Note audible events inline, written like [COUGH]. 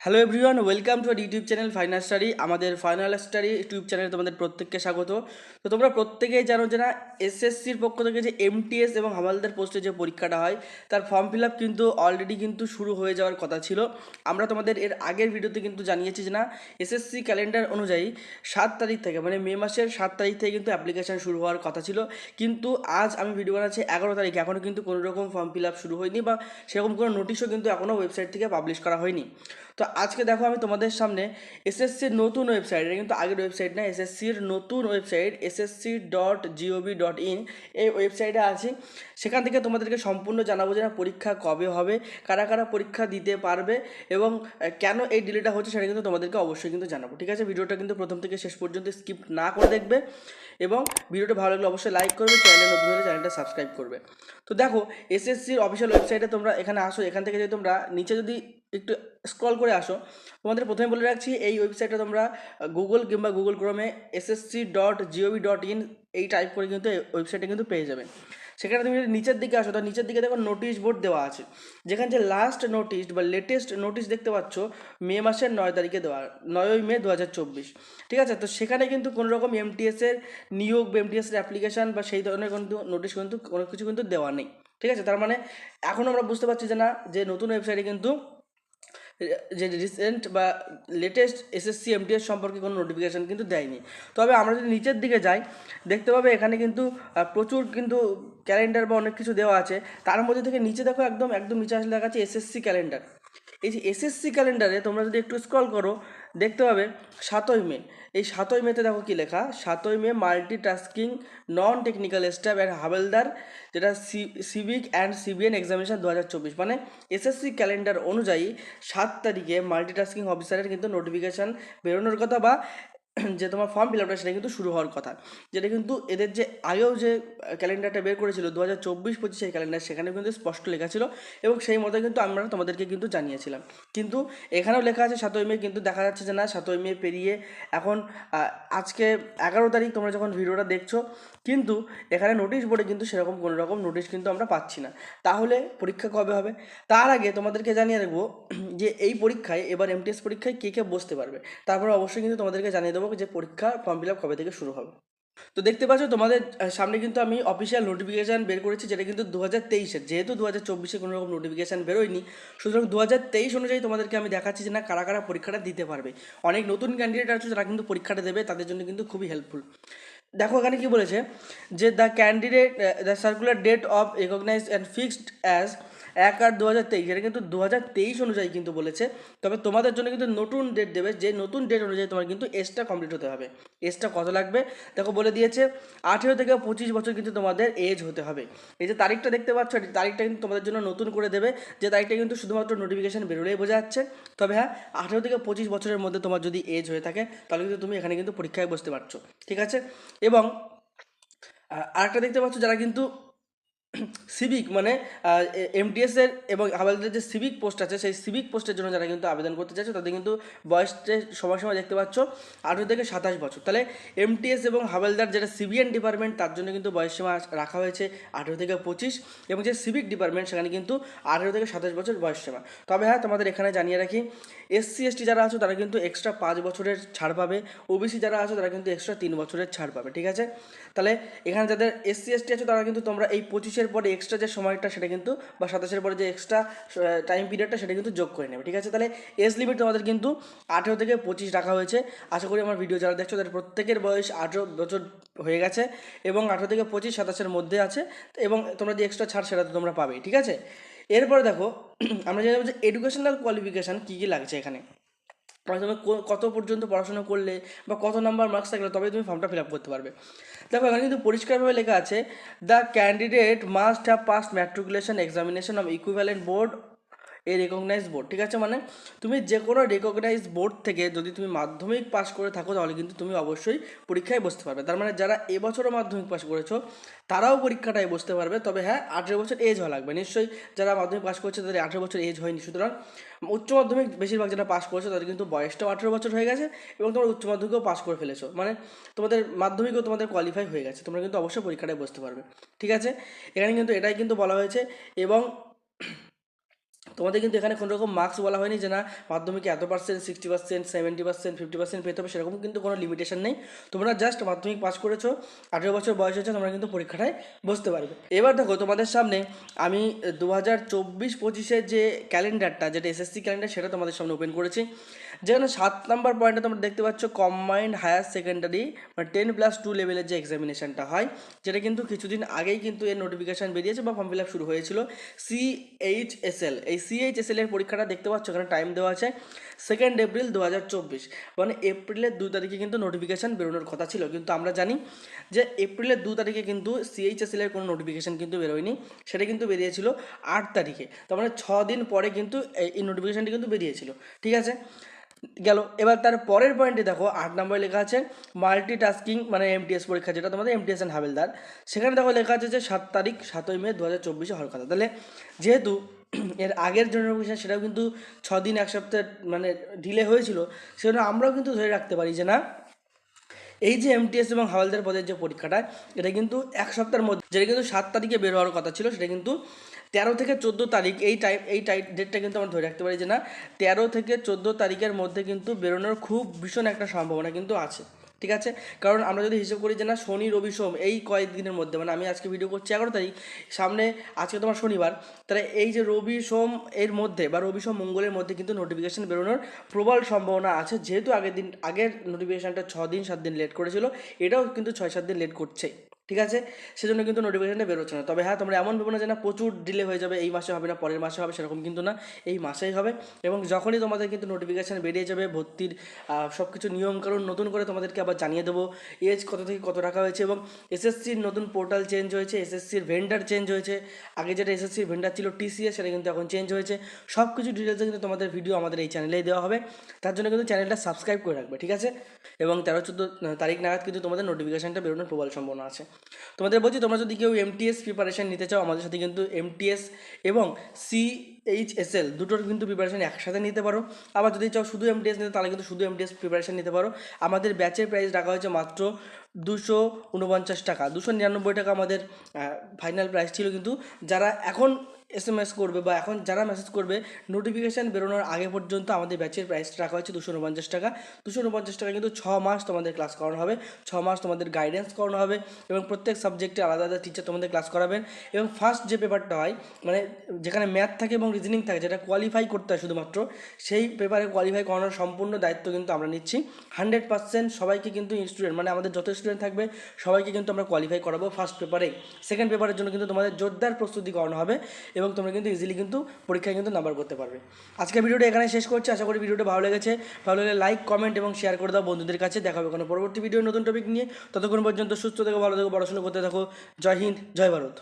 Hello everyone welcome to YouTube channel final study আমাদের final study YouTube চ্যানেলে তোমাদের প্রত্যেককে স্বাগত। তো তোমরা প্রত্যেকেই জানো যে না এসএসসির পক্ষ থেকে যে এমটিএস এবং হামালদার পোস্টে যে পরীক্ষাটা হয়, তার ফর্ম ফিল আপ কিন্তু অলরেডি কিন্তু শুরু হয়ে যাওয়ার কথা ছিল। আমরা তোমাদের এর আগের ভিডিওতে কিন্তু জানিয়েছি যে না এসএসসি ক্যালেন্ডার অনুযায়ী সাত তারিখ থেকে মানে মে মাসের সাত তারিখ থেকে কিন্তু অ্যাপ্লিকেশন শুরু হওয়ার কথা ছিল। কিন্তু আজ আমি ভিডিও বানাচ্ছি এগারো তারিখ এখনও কিন্তু কোনো রকম ফর্ম ফিল আপ শুরু হয়নি বা সেরকম কোনো নোটিশও কিন্তু এখনও ওয়েবসাইট থেকে পাবলিশ করা হয়নি। তো আজকে দেখো আমি তোমাদের সামনে এসএসসির নতুন ওয়েবসাইট এটা কিন্তু আগের ওয়েবসাইট না এসএসসির নতুন website SSC dot G O V dot in এই ওয়েবসাইটে আছি। সেখান থেকে তোমাদেরকে সম্পূর্ণ জানাব যে না পরীক্ষা কবে হবে, কারা কারা পরীক্ষা দিতে পারবে এবং কেন এই ডিলেটা হচ্ছে সেটা কিন্তু তোমাদেরকে অবশ্যই কিন্তু জানাব, ঠিক আছে? ভিডিওটা কিন্তু প্রথম থেকে শেষ পর্যন্ত স্কিপ না করে দেখবে এবং ভিডিওটা ভালো লাগলে অবশ্যই লাইক করবে চ্যানেলে নতুন হলে চ্যানেলটা সাবস্ক্রাইব করবে। তো দেখো এসএসসির অফিসিয়াল ওয়েবসাইটে তোমরা এখানে আসো, এখান থেকে যদি তোমরা নিচে যদি একটু স্ক্রল করে আসো। তোমাদের প্রথমে বলে রাখছি, এই ওয়েবসাইটটা তোমরা গুগল কিংবা Google ক্রোমে SSC dot G O V dot in এই টাইপ করে কিন্তু এই ওয়েবসাইটে কিন্তু পেয়ে যাবে। সেখানে তুমি যদি নিচের দিকে আসো তো নিচের দিকে দেখো নোটিশ বোর্ড দেওয়া আছে। যেখানে যে লাস্ট নোটিশ বা লেটেস্ট নোটিশ দেখতে পাচ্ছ, মে মাসের নয় তারিখে দেওয়া, নয়ই মে দু হাজার চব্বিশ। ঠিক আছে? তো সেখানে কিন্তু কোনো রকম এমটিএসের নিয়োগ বা এমটিএসের অ্যাপ্লিকেশান বা সেই ধরনের কিন্তু নোটিশ কিন্তু কোনো কিছু কিন্তু দেওয়া নেই। ঠিক আছে? তার মানে এখন আমরা বুঝতে পারছি যে না, যে নতুন ওয়েবসাইটে কিন্তু যে রিসেন্ট বা লেটেস্ট এসএসসি এমটিএস সম্পর্কে কোনো নোটিফিকেশান কিন্তু দেয়নি। তবে আমরা যদি নিচের দিকে যাই, দেখতে পাবে এখানে কিন্তু প্রচুর কিন্তু ক্যালেন্ডার বা অনেক কিছু দেওয়া আছে। তার মধ্যে থেকে নিচে দেখো একদম একদম নিচে আসলে দেখা আছে এসএসসি ক্যালেন্ডার এই যে এসএসসি ক্যালেন্ডারে তোমরা যদি একটু স্ক্রল করো দেখতে পাবে সাতই মে। এই সাতই মেতে দেখো কি লেখা? সাতই May multi tasking non technical staff and Havaldar যেটা সিভিক অ্যান্ড সিবিএন এক্সামিনেশান দু হাজার চব্বিশ। মানে এসএসসি ক্যালেন্ডার অনুযায়ী সাত তারিখে মাল্টিটাস্কিং অফিসারের কিন্তু নোটিফিকেশান বেরোনোর কথা বা যে তোমার ফর্ম ফিল আপটা সেটা কিন্তু শুরু হওয়ার কথা। যেটা কিন্তু এদের যে আগেও যে ক্যালেন্ডারটা বের করেছিল দু হাজার চব্বিশ পঁচিশের ক্যালেন্ডার সেখানে কিন্তু স্পষ্ট লেখা ছিল এবং সেই মতো কিন্তু আমরা তোমাদেরকে কিন্তু জানিয়েছিলাম। কিন্তু এখানেও লেখা আছে, সাতই মে কিন্তু দেখা যাচ্ছে যে না, সাতই মে পেরিয়ে এখন আজকে এগারো তারিখ তোমরা যখন ভিডিওটা দেখছ, কিন্তু এখানে নোটিশ বোর্ডে কিন্তু সেরকম কোনো রকম নোটিশ কিন্তু আমরা পাচ্ছি না। তাহলে পরীক্ষা কবে হবে? তার আগে তোমাদেরকে জানিয়ে রাখব যে এই পরীক্ষায়, এবার এমটিএস পরীক্ষায় কে কে বসতে পারবে? তারপরে অবশ্যই কিন্তু তোমাদেরকে জানিয়ে দেবো যে পরীক্ষা ফর্ম ফিল আপ কবে থেকে শুরু হবে। তো দেখতে পাচ্ছ তোমাদের সামনে কিন্তু আমি অফিসিয়াল নোটিফিকেশান বের করেছি, যেটা কিন্তু দু হাজার তেইশের। যেহেতু দু হাজার চব্বিশে কোনো রকম নোটিফিকেশান বেরোয়নি, সুতরাং দু হাজার তেইশ অনুযায়ী তোমাদেরকে আমি দেখাচ্ছি যে না কারা কারা পরীক্ষাটা দিতে পারবে। অনেক নতুন ক্যান্ডিডেট আছে যারা কিন্তু পরীক্ষাটা দেবে, তাদের জন্য কিন্তু খুবই হেল্পফুল দেখো এখানে কি বলেছে যে the candidate the circular date of recognise and fixed as এক আট দু হাজার তেইশ, এটা কিন্তু দু হাজার তেইশ অনুযায়ী কিন্তু বলেছে। তবে তোমাদের জন্য কিন্তু নতুন ডেট দেবে, যে নতুন ডেট অনুযায়ী তোমার কিন্তু এজটা কমপ্লিট হতে হবে। এজটা কত লাগবে? দেখো, বলে দিয়েছে, আঠেরো থেকে পঁচিশ বছর কিন্তু তোমাদের এজ হতে হবে। এই যে তারিখটা দেখতে পাচ্ছ তারিখটা কিন্তু তোমাদের জন্য নতুন করে দেবে, যে তারিখটা কিন্তু শুধুমাত্র নোটিফিকেশান বেরোলেই বোঝা যাচ্ছে। তবে হ্যাঁ আঠেরো থেকে পঁচিশ বছরের মধ্যে তোমার যদি এজ হয়ে থাকে, তাহলে কিন্তু তুমি এখানে কিন্তু পরীক্ষায় বসতে পারছ। ঠিক আছে? এবং আরেকটা দেখতে পাচ্ছ, যারা কিন্তু সিভিক মানে এমটিএস এর এবং হাওয়ালদারের যে সিভিক পোস্ট আছে, সেই সিভিক পোস্টের জন্য যারা কিন্তু আবেদন করতে চাইছে, তাদের কিন্তু বয়সের সময় দেখতে পাচ্ছ, আঠেরো থেকে সাতাশ বছর। তাহলে এমটিএস এবং হাওয়ালদার যেটা সিবিএন ডিপার্টমেন্ট তার জন্য কিন্তু বয়সসীমা রাখা হয়েছে আঠেরো থেকে পঁচিশ এবং যে সিভিক ডিপার্টমেন্ট সেখানে কিন্তু আঠেরো থেকে সাতাশ বছর বয়সসীমা তবে হ্যাঁ তোমাদের এখানে জানিয়ে রাখি এসসি এসটি যারা আছো, তারা কিন্তু এক্সট্রা পাঁচ বছরের ছাড় পাবে। ওবিসি যারা আছো, তারা কিন্তু এক্সট্রা তিন বছরের ছাড় পাবে, ঠিক আছে? তাহলে এখানে যাদের এসসি এসটি আছে, তারা কিন্তু তোমরা এই পঁচিশের পরে এক্সট্রা যে সময়টা সেটা কিন্তু, বা সাতাশের পরে যে এক্সট্রা টাইম পিরিয়ডটা সেটা কিন্তু যোগ করে নেবে, ঠিক আছে? তাহলে এজ লিমিট তোমাদের কিন্তু আঠেরো থেকে পঁচিশ রাখা হয়েছে। আশা করি আমার ভিডিও যারা দেখছ, তাদের প্রত্যেকের বয়স আঠেরো বছর হয়ে গেছে এবং আঠেরো থেকে পঁচিশ সাতাশের মধ্যে আছে এবং তোমরা যে এক্সট্রা ছাড় সেটা তো তোমরা পাবে, ঠিক আছে? এরপরে দেখো, [CLEARS THROAT] আমরা জানি যে এডুকেশনাল কোয়ালিফিকেশান কী কী লাগছে এখানে। তুমি কত পর্যন্ত পড়াশোনা করলে বা কত নাম্বার মার্কস থাকলে তবে তুমি ফর্মটা ফিল আপ করতে পারবে। দেখো, এখানে কিন্তু পরিষ্কারভাবে লেখা আছে the candidate must have passed matriculation examination of equivalent board a recognise board ঠিক আছে? মানে তুমি যে কোনো রেকগনাইজ বোর্ড থেকে যদি তুমি মাধ্যমিক পাস করে থাকো, তাহলে কিন্তু তুমি অবশ্যই পরীক্ষায় বসতে পারবে। তার মানে যারা এবছরও মাধ্যমিক পাস করেছ, তারাও পরীক্ষাটায় বসতে পারবে। তবে হ্যাঁ আঠেরো বছর এজ হওয়া লাগবে। নিশ্চয়ই যারা মাধ্যমিক পাস করছে, তাদের আঠেরো বছর এজ হয়নি। সুতরাং উচ্চ মাধ্যমিক বেশিরভাগ যারা পাস করেছ, তাদের কিন্তু বয়সটাও আঠেরো বছর হয়ে গেছে এবং তোমরা উচ্চ মাধ্যমিকও পাস করে ফেলেছো। মানে তোমাদের মাধ্যমিকও তোমাদের কোয়ালিফাই হয়ে গেছে। তোমরা কিন্তু অবশ্যই পরীক্ষাটায় বসতে পারবে। ঠিক আছে? এখানে কিন্তু এটাই কিন্তু বলা হয়েছে এবং তোমাদের কিন্তু এখানে কোনো রকম মার্কস বলা হয়নি যে না, মাধ্যমিকে এত percent sixty percent seventy percent fifty percent পেতে হবে, সেরকম কিন্তু কোনো লিমিটেশন নেই। তোমরা জাস্ট মাধ্যমিক পাস করেছ, আঠেরো বছর বয়স হয়েছে, তোমরা কিন্তু পরীক্ষাটায় বসতে পারবে। এবার দেখো, তোমাদের সামনে আমি দু হাজার চব্বিশ পঁচিশের যে ক্যালেন্ডারটা যেটা এসএসসি ক্যালেন্ডার সেটা তোমাদের সামনে ওপেন করেছি। যেখানে সাত নাম্বার পয়েন্টে তোমরা দেখতে পাচ্ছ কম্বাইন্ড হায়ার সেকেন্ডারি মানে টেন প্লাস টু লেভেলের যে এক্সামিনেশনটা হয়, যেটা কিন্তু কিছুদিন আগেই কিন্তু এর নোটিফিকেশান বেরিয়েছে বা ফর্ম ফিল আপ শুরু হয়েছিল সিএইচএসএল এই সিএইচএসএল এর পরীক্ষাটা দেখতে পাচ্ছ এখানে টাইম দেওয়া আছে সেকেন্ড এপ্রিল দু হাজার চব্বিশ। মানে এপ্রিলের দু তারিখে কিন্তু নোটিফিকেশান বেরোনোর কথা ছিল, কিন্তু আমরা জানি যে এপ্রিলের দু তারিখে কিন্তু সিএইচএসএল এর কোনো নোটিফিকেশান কিন্তু বেরোয়নি, সেটা কিন্তু বেরিয়েছিল আট তারিখে। তার মানে ছ দিন পরে কিন্তু এই- এই নোটিফিকেশানটি কিন্তু বেরিয়েছিল। ঠিক আছে? গেল। এবার তার পরের পয়েন্টে দেখো, আট নম্বরে লেখা আছে মাল্টি টাস্কিং মানে এমটিএস পরীক্ষা, যেটা তোমাদের এমটিএস অ্যান্ড হাবেলদার। সেখানে দেখো লেখা আছে যে, সাত তারিখ, সাতই মে দু হাজার চব্বিশে হওয়ার কথা। তাহলে যেহেতু [CLEARS THROAT] এর আগের যে নোটিফিকেশন সেটাও কিন্তু ছ দিন এক সপ্তাহ মানে ডিলে হয়েছিল, সেজন্য আমরাও কিন্তু ধরে রাখতে পারি যে না, এই যে এমটিএস এবং হাওলদার পদের যে পরীক্ষাটা, এটা কিন্তু এক সপ্তাহের মধ্যে, যেটা কিন্তু সাত তারিখে বের হওয়ার কথা ছিল, সেটা কিন্তু তেরো থেকে চোদ্দ তারিখ, এই টাইম এই টাইম ডেটটা কিন্তু আমরা ধরে রাখতে পারি যে না, তেরো থেকে চোদ্দ তারিখের মধ্যে কিন্তু বেরোনোর খুব ভীষণ একটা সম্ভাবনা কিন্তু আছে, ঠিক আছে? কারণ আমরা যদি হিসেব করি যে না, শনি, রবি, সোম, এই কয়েকদিনের মধ্যে মানে আমি আজকে ভিডিও করছি এগারো তারিখ, সামনে আজকে তোমার শনিবার, তাহলে এই যে রবি, সোম এর মধ্যে বা রবি, সোম, মঙ্গলের মধ্যে কিন্তু নোটিফিকেশান বেরোনোর প্রবল সম্ভাবনা আছে, যেহেতু আগের দিন, আগের নোটিফিকেশানটা ছ দিন, সাত দিন লেট করেছিল, এটাও কিন্তু ছয়, সাত দিন লেট করছে ঠিক আছে? সেজন্য কিন্তু নোটিফিকেশানটা বেরোচ্ছে না। তবে হ্যাঁ তোমরা এমন ভেবো না যে না, প্রচুর ডিলে হয়ে যাবে, এই মাসে হবে না, পরের মাসে হবে, সেরকম কিন্তু না। এই মাসেই হবে এবং যখনই তোমাদের কিন্তু নোটিফিকেশান বেরিয়ে যাবে, ভর্তির সব কিছু নিয়মকানুন নতুন করে তোমাদেরকে আবার জানিয়ে দেবো এজ কত থেকে কত রাখা হয়েছে এবং এসএসসির নতুন পোর্টাল চেঞ্জ হয়েছে এসএসসির ভেন্ডার চেঞ্জ হয়েছে। আগে যেটা এসএসসির ভেন্ডার ছিল টিসিএস সেটা কিন্তু এখন চেঞ্জ হয়েছে। সব কিছু ডিটেলসে কিন্তু তোমাদের ভিডিও আমাদের এই চ্যানেলেই দেওয়া হবে। তার জন্য কিন্তু চ্যানেলটা সাবস্ক্রাইব করে রাখবে, ঠিক আছে? এবং তেরো চোদ্দ তারিখ নাগাদ কিন্তু তোমাদের নোটিফিকেশানটা বেরোনোর প্রবল সম্ভাবনা আছে। তোমাদের বলছি, তোমরা যদি কেউ এমটিএস প্রিপারেশান নিতে চাও, আমাদের সাথে কিন্তু এমটিএস এবং সিএইচএসএল দুটোর কিন্তু প্রিপারেশান একসাথে নিতে পারো। আবার যদি চাও শুধু এমটিএস নিতে, তাহলে কিন্তু শুধু এমটিএস প্রিপারেশান নিতে পারো। আমাদের ব্যাচের প্রাইস রাখা হয়েছে মাত্র দুশো উনপঞ্চাশ টাকা, দুশো নিরানব্বই টাকা আমাদের ফাইনাল প্রাইস ছিল কিন্তু। যারা এখন এস এম এস করবে বা এখন যারা মেসেজ করবে নোটিফিকেশান বেরোনোর আগে পর্যন্ত আমাদের ব্যাচের প্রাইস রাখা হয়েছে দুশো উনপঞ্চাশ টাকা। দুশো উনপঞ্চাশ টাকা কিন্তু ছ মাস তোমাদের ক্লাস করানো হবে। ছ মাস তোমাদের গাইডেন্স করানো হবে এবং প্রত্যেক সাবজেক্টে আলাদা আলাদা টিচার তোমাদের ক্লাস করাবেন। এবং ফার্স্ট যে পেপারটা হয় মানে যেখানে ম্যাথ থাকে এবং রিজনিং থাকে, যেটা কোয়ালিফাই করতে হয় শুধুমাত্র, সেই পেপারে কোয়ালিফাই করানোর সম্পূর্ণ দায়িত্ব কিন্তু আমরা নিচ্ছি। হান্ড্রেড পার্সেন্ট সবাইকে কিন্তু স্টুডেন্ট মানে আমাদের যত স্টুডেন্ট থাকবে, সবাইকে কিন্তু আমরা কোয়ালিফাই করাবো ফার্স্ট পেপারে সেকেন্ড পেপারের জন্য কিন্তু তোমাদের জোরদার প্রস্তুতি করানো হবে। এবং তোমরা কিন্তু ইজিলি কিন্তু পরীক্ষায় কিন্তু নাম্বার করতে পারবে। আজকে ভিডিওটা এখানে শেষ করছি। আশা করি ভিডিওটা ভালো লেগেছে। ভালো লাগলে লাইক কমেন্ট এবং শেয়ার করে দাও বন্ধুদের কাছে। দেখা হবে কোনো পরবর্তী ভিডিও নতুন টপিক নিয়ে। ততক্ষণ পর্যন্ত সুস্থ থেকো, ভালো থেকো, পড়াশোনা করতে থাকো। জয় হিন্দ, জয় ভারত।